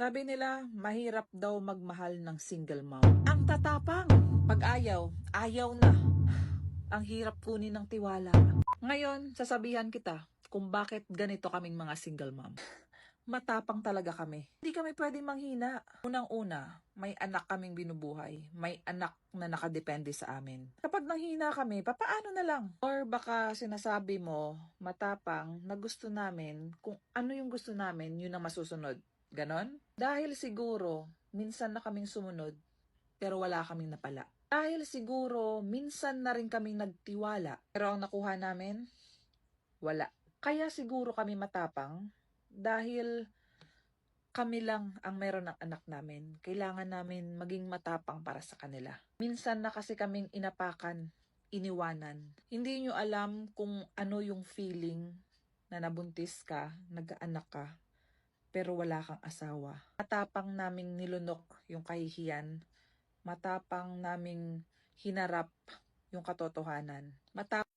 Sabi nila, mahirap daw magmahal ng single mom. Ang tatapang! Pag ayaw, ayaw na. Ang hirap kunin ng tiwala. Ngayon, sasabihan kita kung bakit ganito kaming mga single mom. Matapang talaga kami. Hindi kami pwedeng manghina. Unang-una, may anak kaming binubuhay. May anak na nakadepende sa amin. Kapag nanghina kami, papaano na lang? Or baka sinasabi mo, matapang, na gusto namin, kung ano yung gusto namin, yun ang masusunod. Ganon? Dahil siguro, minsan na kaming sumunod, pero wala kaming napala. Dahil siguro, minsan na rin kaming nagtiwala, pero ang nakuha namin, wala. Kaya siguro kami matapang, dahil kami lang ang meron ng anak namin. Kailangan namin maging matapang para sa kanila. Minsan na kasi kaming inapakan, iniwanan. Hindi nyo alam kung ano yung feeling na nabuntis ka, nag-anak ka, pero wala kang asawa. Matapang naming nilunok yung kahihiyan. Matapang naming hinarap yung katotohanan. Matapang